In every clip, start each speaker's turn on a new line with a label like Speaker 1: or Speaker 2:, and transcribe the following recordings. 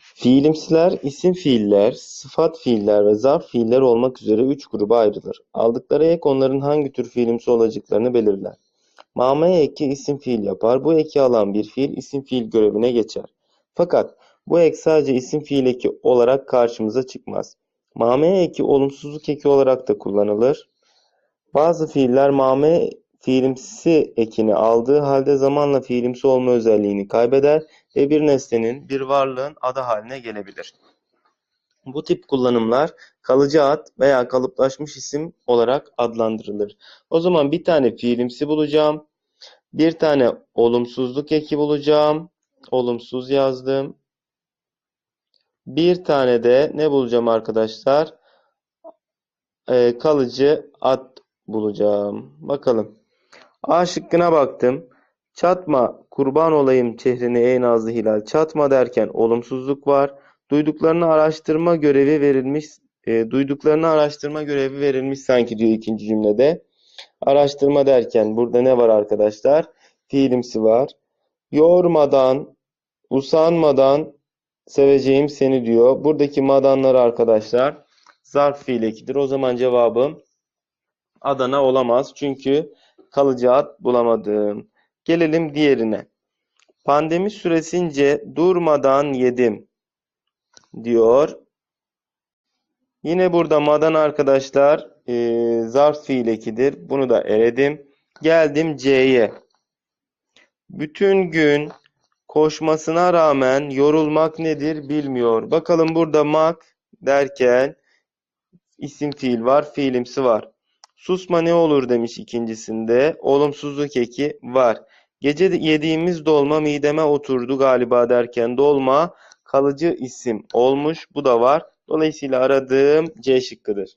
Speaker 1: Fiilimsiler, isim fiiller, sıfat fiiller ve zarf fiiller olmak üzere üç gruba ayrılır. Aldıkları ek onların hangi tür fiilimsi olacaklarını belirler. Mame eki isim fiil yapar. Bu eki alan bir fiil isim fiil görevine geçer. Fakat bu ek sadece isim fiil eki olarak karşımıza çıkmaz. Mame eki olumsuzluk eki olarak da kullanılır. Bazı fiiller mame fiilimsi ekini aldığı halde zamanla fiilimsi olma özelliğini kaybeder ve bir nesnenin, bir varlığın adı haline gelebilir. Bu tip kullanımlar kalıcı ad veya kalıplaşmış isim olarak adlandırılır. O zaman bir tane fiilimsi bulacağım. Bir tane olumsuzluk eki bulacağım. Olumsuz yazdım. Bir tane de ne bulacağım arkadaşlar? Ee, kalıcı ad bulacağım. Bakalım. A şıkkına baktım. Çatma, kurban olayım çehrine ey nazlı hilal. Çatma derken olumsuzluk var. Duyduklarını araştırma görevi verilmiş, e, duyduklarını araştırma görevi verilmiş sanki diyor ikinci cümlede. Araştırma derken burada ne var arkadaşlar? Fiilimsi var. Yormadan, usanmadan seveceğim seni diyor. Buradaki madanlar arkadaşlar zarf fiil ekidir. O zaman cevabım Adana olamaz. Çünkü kalıcı ad bulamadım. Gelelim diğerine. Pandemi süresince durmadan yedim diyor. Yine burada madan arkadaşlar e, zarf fiil ekidir. Bunu da eledim. Geldim C'ye. Bütün gün koşmasına rağmen yorulmak nedir bilmiyor. Bakalım burada mak derken isim fiil var, fiilimsi var. Susma ne olur demiş ikincisinde. Olumsuzluk eki var. Gece yediğimiz dolma mideme oturdu galiba derken dolma kalıcı isim olmuş. Bu da var. Dolayısıyla aradığım C şıkkıdır.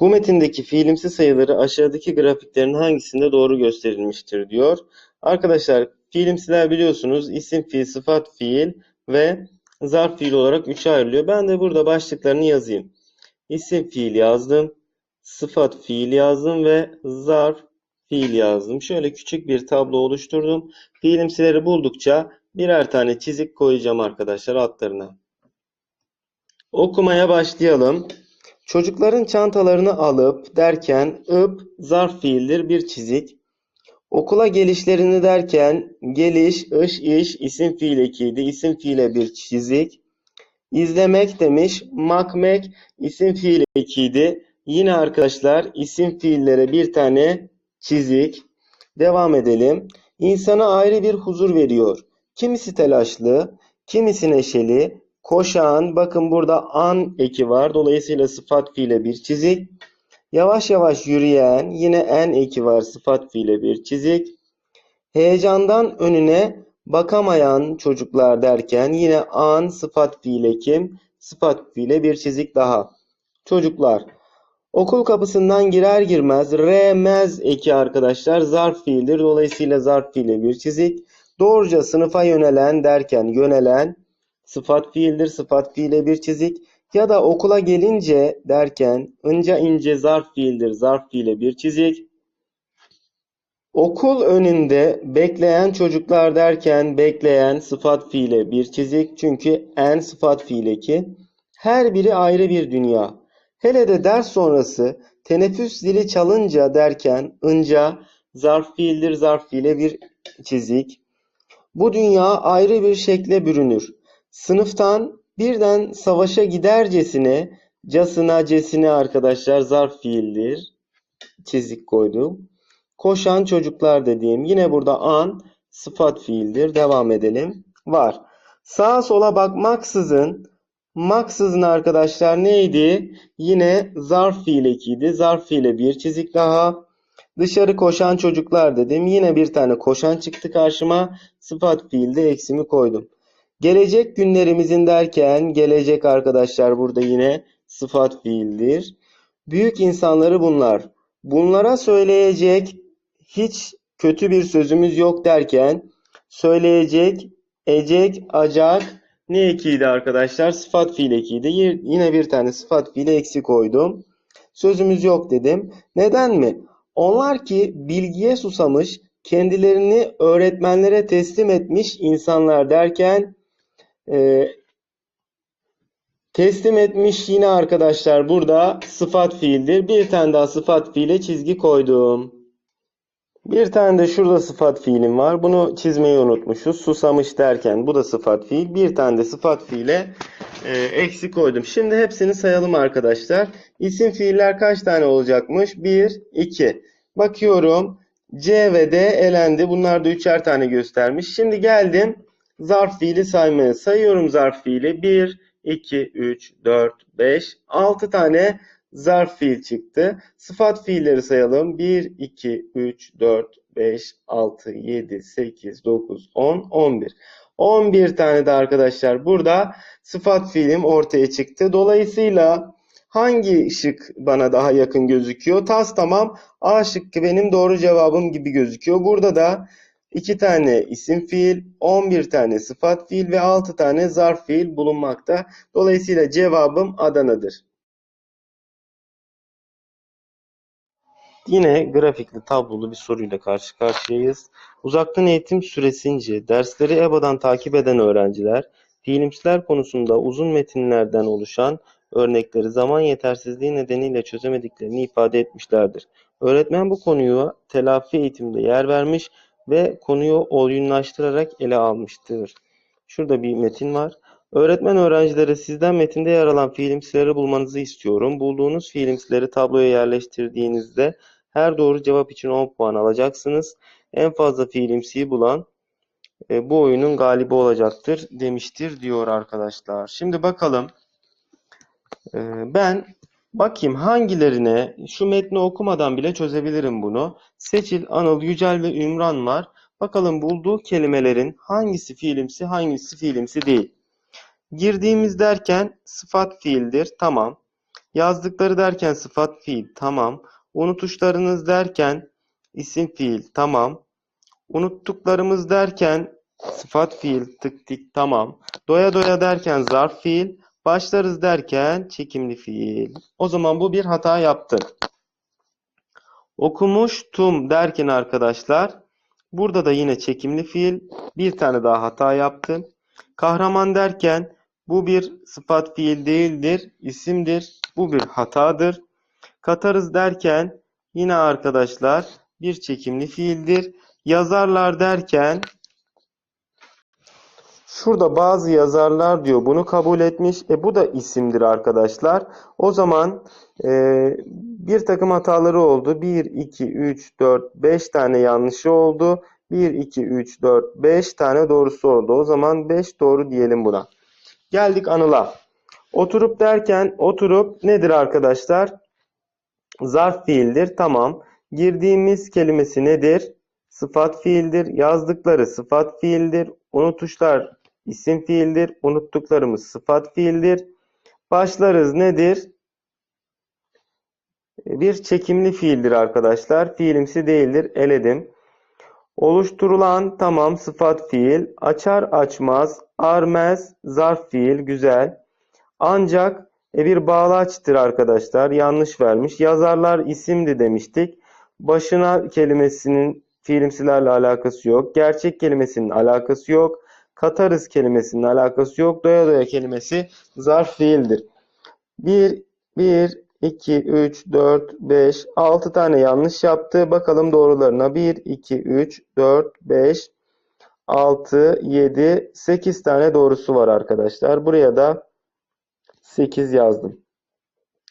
Speaker 1: Bu metindeki fiilimsi sayıları aşağıdaki grafiklerin hangisinde doğru gösterilmiştir diyor. Arkadaşlar fiilimsiler biliyorsunuz isim fiil, sıfat fiil ve zarf fiil olarak üçe ayrılıyor. Ben de burada başlıklarını yazayım. İsim fiil yazdım, sıfat fiil yazdım ve zarf fiil yazdım. Şöyle küçük bir tablo oluşturdum. Fiilimsileri buldukça birer tane çizik koyacağım arkadaşlar altlarına. Okumaya başlayalım. Çocukların çantalarını alıp derken ıp zarf fiildir bir çizik. Okula gelişlerini derken geliş, ış, iş isim fiil ekiydi. İsim fiile bir çizik. İzlemek demiş. Makmek isim fiil ekiydi. Yine arkadaşlar isim fiillere bir tane çizik. Devam edelim. İnsana ayrı bir huzur veriyor. Kimisi telaşlı, kimisi neşeli, koşan, bakın burada an eki var. Dolayısıyla sıfat fiile bir çizik. Yavaş yavaş yürüyen, yine en eki var. Sıfat fiile bir çizik. Heyecandan önüne bakamayan çocuklar derken yine an sıfat fiile kim? Sıfat fiile bir çizik daha. Çocuklar. Okul kapısından girer girmez remez eki arkadaşlar zarf fiildir. Dolayısıyla zarf fiile bir çizik. Doğruca sınıfa yönelen derken yönelen sıfat fiildir. Sıfat fiile bir çizik. Ya da okula gelince derken ince ince zarf fiildir. Zarf fiile bir çizik. Okul önünde bekleyen çocuklar derken bekleyen sıfat fiile bir çizik. Çünkü en sıfat fiile ki. Her biri ayrı bir dünya. Hele de ders sonrası teneffüs zili çalınca derken ınca zarf fiildir. Zarf fiile bir çizik. Bu dünya ayrı bir şekle bürünür. Sınıftan birden savaşa gidercesine, casına, cesine arkadaşlar zarf fiildir. Çizik koydum. Koşan çocuklar dediğim yine burada an sıfat fiildir. Devam edelim. Var. Sağa sola bakmaksızın maksızın arkadaşlar neydi? Yine zarf fiil ekiydi. Zarf fiile bir çizik daha. Dışarı koşan çocuklar dedim. Yine bir tane koşan çıktı karşıma. Sıfat fiilde eksimi koydum. Gelecek günlerimizin derken gelecek arkadaşlar burada yine sıfat fiildir. Büyük insanları bunlar. Bunlara söyleyecek hiç kötü bir sözümüz yok derken söyleyecek, ecek, acak ne ekiydi arkadaşlar? Sıfat fiil ekiydi. Yine bir tane sıfat fiili eksi koydum. Sözümüz yok dedim. Neden mi? Onlar ki bilgiye susamış, kendilerini öğretmenlere teslim etmiş insanlar derken e, teslim etmiş yine arkadaşlar burada sıfat fiildir. Bir tane daha sıfat fiile çizgi koydum. Bir tane de şurada sıfat fiilim var. Bunu çizmeyi unutmuşuz. Susamış derken bu da sıfat fiil. Bir tane de sıfat fiile e, eksik koydum. Şimdi hepsini sayalım arkadaşlar. İsim fiiller kaç tane olacakmış? 1, 2. Bakıyorum. C ve D elendi. Bunlar da üçer tane göstermiş. Şimdi geldim zarf fiili saymaya. Sayıyorum zarf fiili. 1, 2, 3, 4, 5, 6 tane zarf fiil çıktı. Sıfat fiilleri sayalım. 1, 2, 3, 4, 5, 6, 7, 8, 9, 10, 11. 11 tane de arkadaşlar burada sıfat fiilim ortaya çıktı. Dolayısıyla hangi şık bana daha yakın gözüküyor? Tas tamam. A şıkkı benim doğru cevabım gibi gözüküyor. Burada da 2 tane isim fiil, 11 tane sıfat fiil ve 6 tane zarf fiil bulunmakta. Dolayısıyla cevabım Adana'dır. Yine grafikli tablolu bir soruyla karşı karşıyayız. Uzaktan eğitim süresince dersleri EBA'dan takip eden öğrenciler, fiilimsiler konusunda uzun metinlerden oluşan örnekleri zaman yetersizliği nedeniyle çözemediklerini ifade etmişlerdir. Öğretmen bu konuyu telafi eğitimde yer vermiş ve konuyu oyunlaştırarak ele almıştır. Şurada bir metin var. Öğretmen öğrencilere sizden metinde yer alan fiilimsileri bulmanızı istiyorum. Bulduğunuz fiilimsileri tabloya yerleştirdiğinizde her doğru cevap için 10 puan alacaksınız. En fazla fiilimsiyi bulan e, bu oyunun galibi olacaktır demiştir diyor arkadaşlar. Şimdi bakalım. E, ben bakayım hangilerine şu metni okumadan bile çözebilirim bunu. Seçil, Anıl, Yücel ve Ümran var. Bakalım bulduğu kelimelerin hangisi fiilimsi hangisi fiilimsi değil. Girdiğimiz derken sıfat fiildir. Tamam. Yazdıkları derken sıfat fiil. Tamam. Unutuşlarınız derken isim fiil. Tamam. Unuttuklarımız derken sıfat fiil. Tık tik. Tamam. Doya doya derken zarf fiil. Başlarız derken çekimli fiil. O zaman bu bir hata yaptı. Okumuştum derken arkadaşlar burada da yine çekimli fiil. Bir tane daha hata yaptı. Kahraman derken bu bir sıfat fiil değildir, isimdir. Bu bir hatadır. Katarız derken yine arkadaşlar bir çekimli fiildir. Yazarlar derken şurada bazı yazarlar diyor bunu kabul etmiş. E bu da isimdir arkadaşlar. O zaman e, bir takım hataları oldu. 1, 2, 3, 4, 5 tane yanlışı oldu. 1, 2, 3, 4, 5 tane doğrusu oldu. O zaman 5 doğru diyelim buna. Geldik Anıl'a. Oturup derken oturup nedir arkadaşlar? Zarf fiildir. Tamam. Girdiğimiz kelimesi nedir? Sıfat fiildir. Yazdıkları sıfat fiildir. Unutuşlar isim fiildir. Unuttuklarımız sıfat fiildir. Başlarız nedir? Bir çekimli fiildir arkadaşlar. Fiilimsi değildir. Eledim. Oluşturulan tamam sıfat fiil. Açar açmaz. Armez zarf fiil. Güzel. Ancak e, bir bağlaçtır arkadaşlar. Yanlış vermiş. Yazarlar isimdi demiştik. Başına kelimesinin fiilimsilerle alakası yok. Gerçek kelimesinin alakası yok. Katarız kelimesinin alakası yok. Doya doya kelimesi zarf fiildir. 1, 1, 2, 3, 4, 5, 6 tane yanlış yaptı. Bakalım doğrularına. 1, 2, 3, 4, 5, 6, 7, 8 tane doğrusu var arkadaşlar. Buraya da 8 yazdım.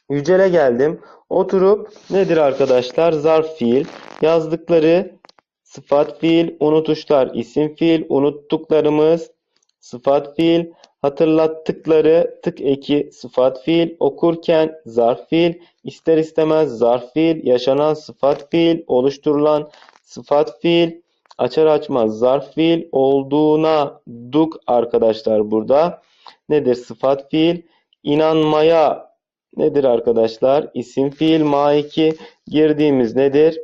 Speaker 1: Yücel'e geldim. Oturup nedir arkadaşlar? Zarf fiil. Yazdıkları sıfat fiil, unutuşlar isim fiil, unuttuklarımız sıfat fiil, hatırlattıkları tık eki sıfat fiil, okurken zarf fiil, ister istemez zarf fiil, yaşanan sıfat fiil, oluşturulan sıfat fiil, açar açmaz zarf fiil olduğuna duk arkadaşlar burada. Nedir sıfat fiil? İnanmaya nedir arkadaşlar? İsim fiil ma2 girdiğimiz nedir?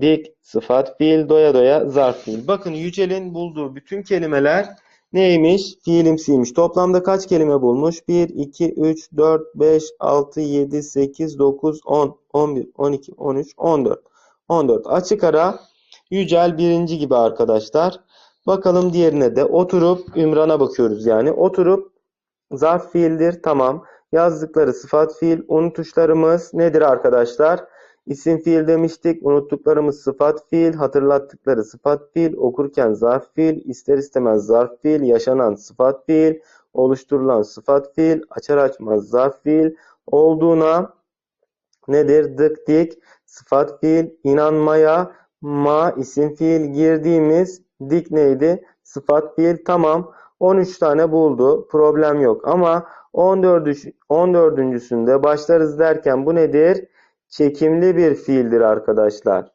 Speaker 1: Dik sıfat fiil doya doya zarf fiil. Bakın Yücel'in bulduğu bütün kelimeler neymiş? Fiilimsiymiş. Toplamda kaç kelime bulmuş? 1, 2, 3, 4, 5, 6, 7, 8, 9, 10, 11, 12, 13, 14. 14. Açık ara Yücel birinci gibi arkadaşlar. Bakalım diğerine de oturup Ümran'a bakıyoruz yani. Oturup zarf fiildir. Tamam. Yazdıkları sıfat fiil. Unutuşlarımız nedir arkadaşlar? İsim fiil demiştik. Unuttuklarımız sıfat fiil. Hatırlattıkları sıfat fiil. Okurken zarf fiil. ister istemez zarf fiil. Yaşanan sıfat fiil. Oluşturulan sıfat fiil. Açar açmaz zarf fiil. Olduğuna nedir? Dık dik sıfat fiil. inanmaya ma isim fiil girdiğimiz dik neydi? Sıfat fiil. Tamam. 13 tane buldu. Problem yok. Ama 14. 14.sünde başlarız derken bu nedir? Çekimli bir fiildir arkadaşlar.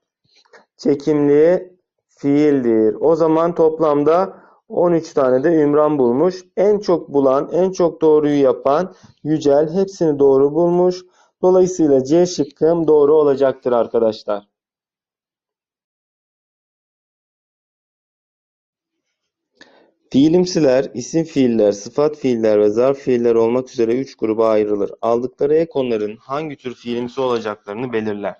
Speaker 1: Çekimli fiildir. O zaman toplamda 13 tane de Ümran bulmuş. En çok bulan, en çok doğruyu yapan Yücel hepsini doğru bulmuş. Dolayısıyla C şıkkım doğru olacaktır arkadaşlar. Fiilimsiler, isim fiiller, sıfat fiiller ve zarf fiiller olmak üzere üç gruba ayrılır. Aldıkları ek onların hangi tür fiilimsi olacaklarını belirler.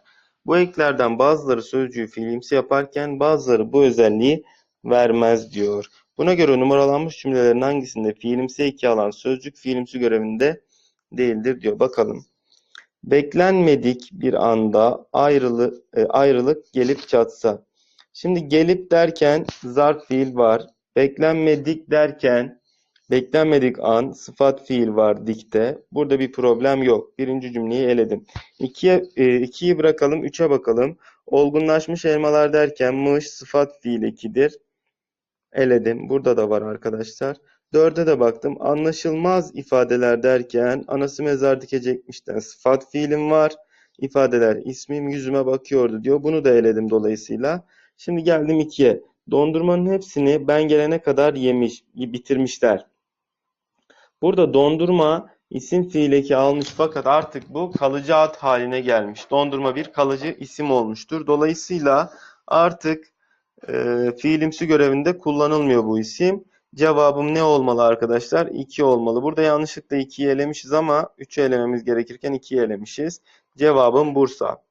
Speaker 1: Bu eklerden bazıları sözcüğü fiilimsi yaparken bazıları bu özelliği vermez diyor. Buna göre numaralanmış cümlelerin hangisinde fiilimsi eki alan sözcük fiilimsi görevinde değildir diyor. Bakalım. Beklenmedik bir anda ayrılık, ayrılık gelip çatsa. Şimdi gelip derken zarf fiil var. Beklenmedik derken beklenmedik an sıfat fiil var dikte. Burada bir problem yok. Birinci cümleyi eledim. İkiye, e, ikiyi bırakalım. Üçe bakalım. Olgunlaşmış elmalar derken mış sıfat fiil ekidir. Eledim. Burada da var arkadaşlar. Dörde de baktım. Anlaşılmaz ifadeler derken anası mezar dikecekmişten sıfat fiilim var. İfadeler ismim yüzüme bakıyordu diyor. Bunu da eledim dolayısıyla. Şimdi geldim ikiye. Dondurmanın hepsini ben gelene kadar yemiş, bitirmişler. Burada dondurma isim fiil eki almış fakat artık bu kalıcı ad haline gelmiş. Dondurma bir kalıcı isim olmuştur. Dolayısıyla artık e, fiilimsi görevinde kullanılmıyor bu isim. Cevabım ne olmalı arkadaşlar? 2 olmalı. Burada yanlışlıkla 2'yi elemişiz ama 3'ü elememiz gerekirken 2'yi elemişiz. Cevabım Bursa.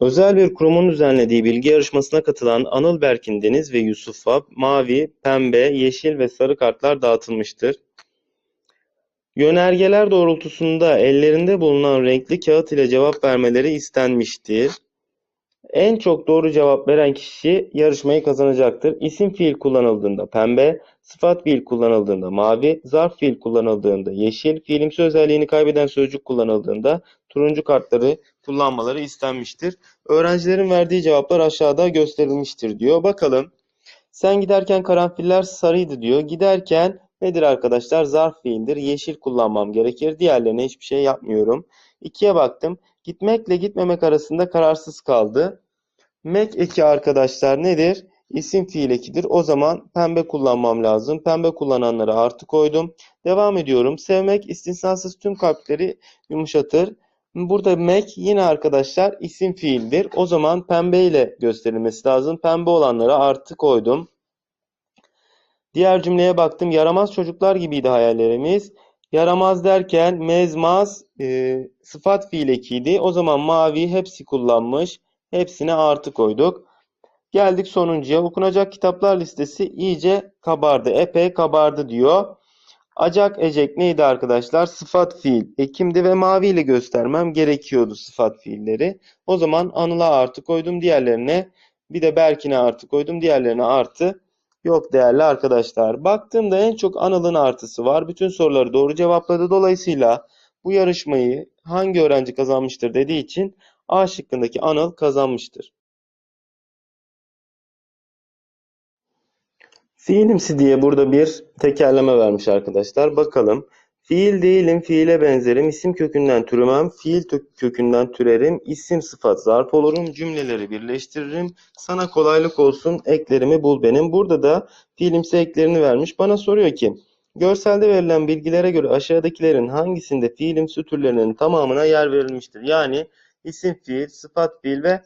Speaker 1: Özel bir kurumun düzenlediği bilgi yarışmasına katılan Anıl Berkin Deniz ve Yusuf'a mavi, pembe, yeşil ve sarı kartlar dağıtılmıştır. Yönergeler doğrultusunda ellerinde bulunan renkli kağıt ile cevap vermeleri istenmiştir. En çok doğru cevap veren kişi yarışmayı kazanacaktır. İsim fiil kullanıldığında pembe, sıfat fiil kullanıldığında mavi, zarf fiil kullanıldığında yeşil, fiilimsi özelliğini kaybeden sözcük kullanıldığında turuncu kartları kullanmaları istenmiştir. Öğrencilerin verdiği cevaplar aşağıda gösterilmiştir diyor. Bakalım. Sen giderken karanfiller sarıydı diyor. Giderken nedir arkadaşlar? Zarf fiildir. Yeşil kullanmam gerekir. Diğerlerine hiçbir şey yapmıyorum. İkiye baktım. Gitmekle gitmemek arasında kararsız kaldı. Mek eki arkadaşlar nedir? İsim fiil ekidir. O zaman pembe kullanmam lazım. Pembe kullananlara artı koydum. Devam ediyorum. Sevmek istisnasız tüm kalpleri yumuşatır. Burada mek yine arkadaşlar isim fiildir. O zaman pembe ile gösterilmesi lazım. Pembe olanlara artı koydum. Diğer cümleye baktım. Yaramaz çocuklar gibiydi hayallerimiz. Yaramaz derken mezmaz e, sıfat fiil ekiydi. O zaman mavi hepsi kullanmış. Hepsine artı koyduk. Geldik sonuncuya. Okunacak kitaplar listesi iyice kabardı. Epey kabardı diyor. Acak ecek neydi arkadaşlar? Sıfat fiil. Ekimdi ve mavi ile göstermem gerekiyordu sıfat fiilleri. O zaman Anıl'a artı koydum. Diğerlerine bir de Berkin'e artı koydum. Diğerlerine artı yok değerli arkadaşlar. Baktığımda en çok Anıl'ın artısı var. Bütün soruları doğru cevapladı. Dolayısıyla bu yarışmayı hangi öğrenci kazanmıştır dediği için A şıkkındaki Anıl kazanmıştır. Fiilimsi diye burada bir tekerleme vermiş arkadaşlar. Bakalım. Fiil değilim, fiile benzerim, isim kökünden türemem, fiil kökünden türerim, isim sıfat zarf olurum, cümleleri birleştiririm, sana kolaylık olsun, eklerimi bul benim. Burada da fiilimsi eklerini vermiş. Bana soruyor ki, görselde verilen bilgilere göre aşağıdakilerin hangisinde fiilimsi türlerinin tamamına yer verilmiştir? Yani isim fiil, sıfat fiil ve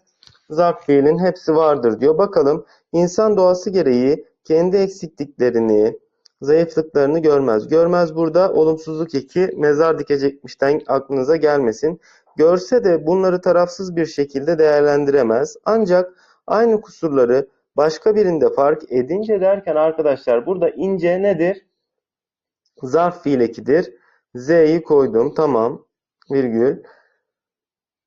Speaker 1: zarf fiilin hepsi vardır diyor. Bakalım, insan doğası gereği kendi eksikliklerini, zayıflıklarını görmez. Görmez burada olumsuzluk eki mezar dikecekmişten aklınıza gelmesin. görse de bunları tarafsız bir şekilde değerlendiremez. Ancak aynı kusurları başka birinde fark edince derken arkadaşlar burada ince nedir? Zarf fiil ekidir. Z'yi koydum. Tamam. Virgül.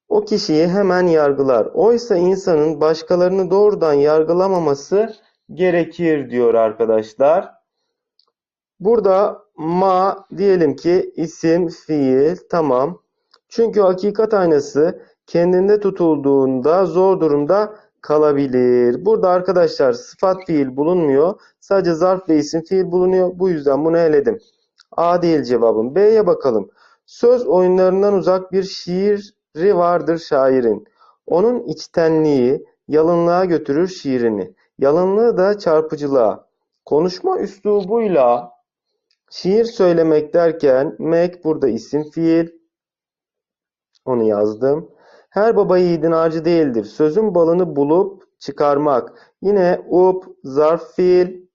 Speaker 1: O kişiyi hemen yargılar. Oysa insanın başkalarını doğrudan yargılamaması gerekir diyor arkadaşlar. Burada ma diyelim ki isim, fiil, tamam. Çünkü hakikat aynası kendinde tutulduğunda zor durumda kalabilir. Burada arkadaşlar sıfat fiil bulunmuyor. Sadece zarf ve isim fiil bulunuyor. Bu yüzden bunu eledim. A değil cevabım. B'ye bakalım. Söz oyunlarından uzak bir şiiri vardır şairin. Onun içtenliği yalınlığa götürür şiirini. Yalınlığı da çarpıcılığa. Konuşma üslubuyla şiir söylemek derken mek burada isim fiil. Onu yazdım. Her baba yiğidin harcı değildir. Sözün balını bulup çıkarmak. Yine up, zarf fiil,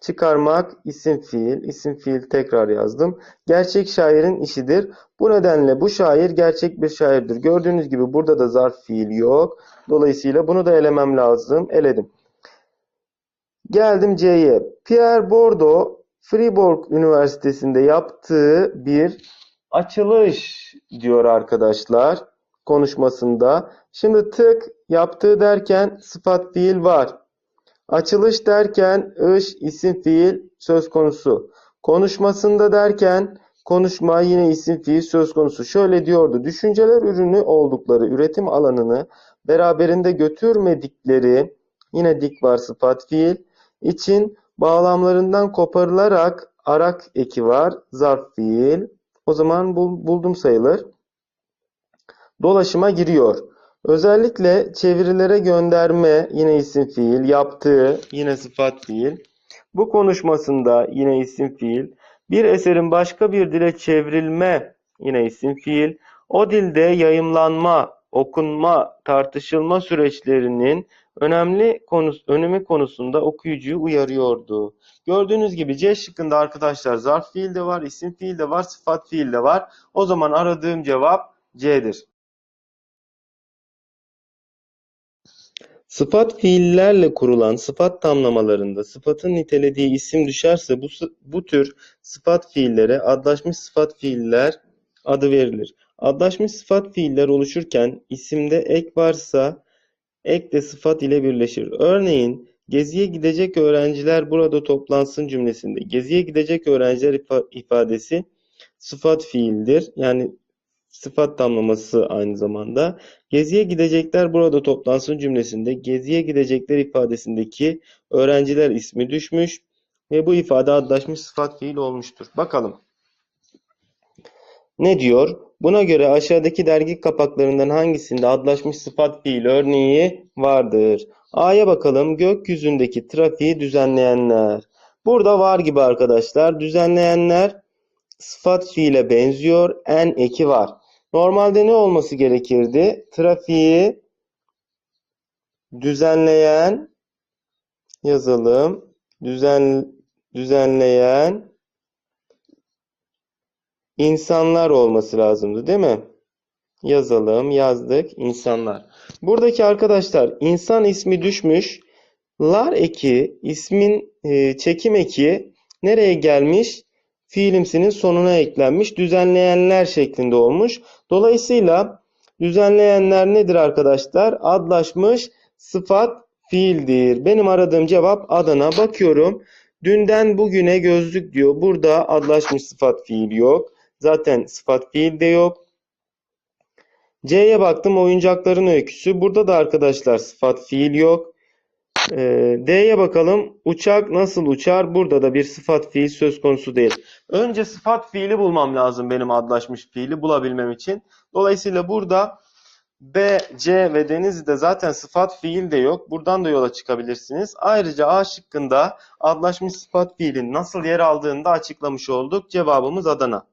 Speaker 1: çıkarmak, isim fiil. İsim fiil tekrar yazdım. Gerçek şairin işidir. Bu nedenle bu şair gerçek bir şairdir. Gördüğünüz gibi burada da zarf fiil yok. Dolayısıyla bunu da elemem lazım. Eledim. Geldim C'ye. Pierre Bourdieu, Fribourg Üniversitesi'nde yaptığı bir açılış diyor arkadaşlar konuşmasında. Şimdi tık yaptığı derken sıfat fiil var. Açılış derken ış isim fiil söz konusu. Konuşmasında derken konuşma yine isim fiil söz konusu. Şöyle diyordu. Düşünceler ürünü oldukları üretim alanını beraberinde götürmedikleri yine dik var sıfat fiil için bağlamlarından koparılarak arak eki var zarf fiil. O zaman bul- buldum sayılır. Dolaşıma giriyor. Özellikle çevirilere gönderme yine isim fiil, yaptığı yine sıfat fiil. Bu konuşmasında yine isim fiil. Bir eserin başka bir dile çevrilme yine isim fiil. O dilde yayımlanma, okunma, tartışılma süreçlerinin önemli konusu, önemi konusunda okuyucuyu uyarıyordu. Gördüğünüz gibi C şıkkında arkadaşlar zarf fiil de var, isim fiil de var, sıfat fiil de var. O zaman aradığım cevap C'dir. Sıfat fiillerle kurulan sıfat tamlamalarında sıfatın nitelediği isim düşerse bu, bu tür sıfat fiillere adlaşmış sıfat fiiller adı verilir. Adlaşmış sıfat fiiller oluşurken isimde ek varsa ek de sıfat ile birleşir. Örneğin geziye gidecek öğrenciler burada toplansın cümlesinde geziye gidecek öğrenciler ifa- ifadesi sıfat fiildir. Yani sıfat tamlaması aynı zamanda. Geziye gidecekler burada toplansın cümlesinde geziye gidecekler ifadesindeki öğrenciler ismi düşmüş ve bu ifade adlaşmış sıfat fiil olmuştur. Bakalım. Ne diyor? Buna göre aşağıdaki dergi kapaklarından hangisinde adlaşmış sıfat fiil örneği vardır? A'ya bakalım. Gökyüzündeki trafiği düzenleyenler. Burada var gibi arkadaşlar. Düzenleyenler sıfat fiile benziyor. En eki var. Normalde ne olması gerekirdi? Trafiği düzenleyen yazalım. Düzen düzenleyen insanlar olması lazımdı, değil mi? Yazalım, yazdık, insanlar. Buradaki arkadaşlar insan ismi düşmüş. Lar eki, ismin e, çekim eki nereye gelmiş? Fiilimsinin sonuna eklenmiş. Düzenleyenler şeklinde olmuş. Dolayısıyla düzenleyenler nedir arkadaşlar? Adlaşmış sıfat fiildir. Benim aradığım cevap Adana. Bakıyorum. Dünden bugüne gözlük diyor. Burada adlaşmış sıfat fiil yok. Zaten sıfat fiil de yok. C'ye baktım oyuncakların öyküsü. Burada da arkadaşlar sıfat fiil yok. Ee, D'ye bakalım. Uçak nasıl uçar? Burada da bir sıfat fiil söz konusu değil. Önce sıfat fiili bulmam lazım benim adlaşmış fiili bulabilmem için. Dolayısıyla burada B, C ve Denizli'de zaten sıfat fiil de yok. Buradan da yola çıkabilirsiniz. Ayrıca A şıkkında adlaşmış sıfat fiilin nasıl yer aldığını da açıklamış olduk. Cevabımız Adana.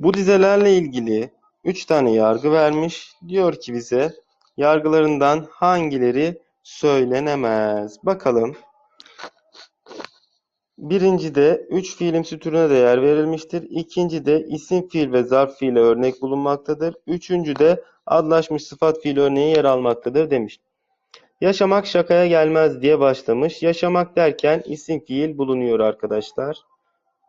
Speaker 1: Bu dizelerle ilgili 3 tane yargı vermiş. Diyor ki bize yargılarından hangileri söylenemez? Bakalım. Birincide üç fiilimsi türüne de yer verilmiştir. İkincide isim fiil ve zarf fiile örnek bulunmaktadır. Üçüncüde adlaşmış sıfat fiil örneği yer almaktadır demiş. Yaşamak şakaya gelmez diye başlamış. Yaşamak derken isim fiil bulunuyor arkadaşlar.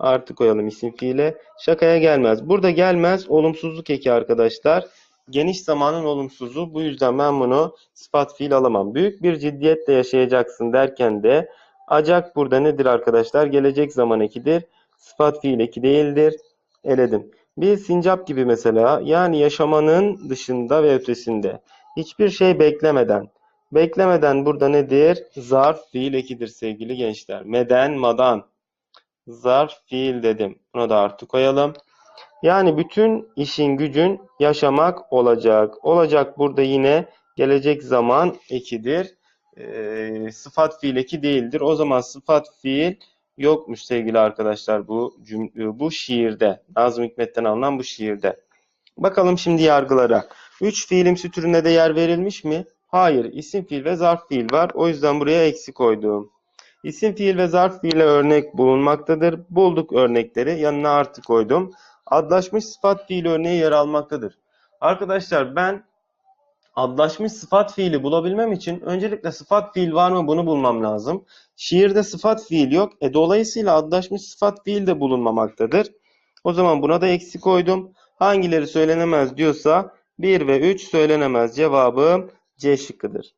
Speaker 1: Artı koyalım isim fiile. Şakaya gelmez. Burada gelmez olumsuzluk eki arkadaşlar. Geniş zamanın olumsuzu. Bu yüzden ben bunu sıfat fiil alamam. Büyük bir ciddiyetle yaşayacaksın derken de acak burada nedir arkadaşlar? Gelecek zaman ekidir. Sıfat fiil eki değildir. Eledim. Bir sincap gibi mesela yani yaşamanın dışında ve ötesinde hiçbir şey beklemeden beklemeden burada nedir? Zarf fiil ekidir sevgili gençler. Meden madan zarf fiil dedim. Buna da artı koyalım. Yani bütün işin gücün yaşamak olacak. Olacak burada yine gelecek zaman ekidir. Ee, sıfat fiil eki değildir. O zaman sıfat fiil yokmuş sevgili arkadaşlar bu bu şiirde. Nazım Hikmet'ten alınan bu şiirde. Bakalım şimdi yargılara. Üç fiilimsi türüne de yer verilmiş mi? Hayır. İsim fiil ve zarf fiil var. O yüzden buraya eksi koydum. İsim fiil ve zarf fiile örnek bulunmaktadır. Bulduk örnekleri. Yanına artı koydum. Adlaşmış sıfat fiil örneği yer almaktadır. Arkadaşlar ben adlaşmış sıfat fiili bulabilmem için öncelikle sıfat fiil var mı bunu bulmam lazım. Şiirde sıfat fiil yok. E, dolayısıyla adlaşmış sıfat fiil de bulunmamaktadır. O zaman buna da eksi koydum. Hangileri söylenemez diyorsa 1 ve 3 söylenemez. Cevabım C şıkkıdır.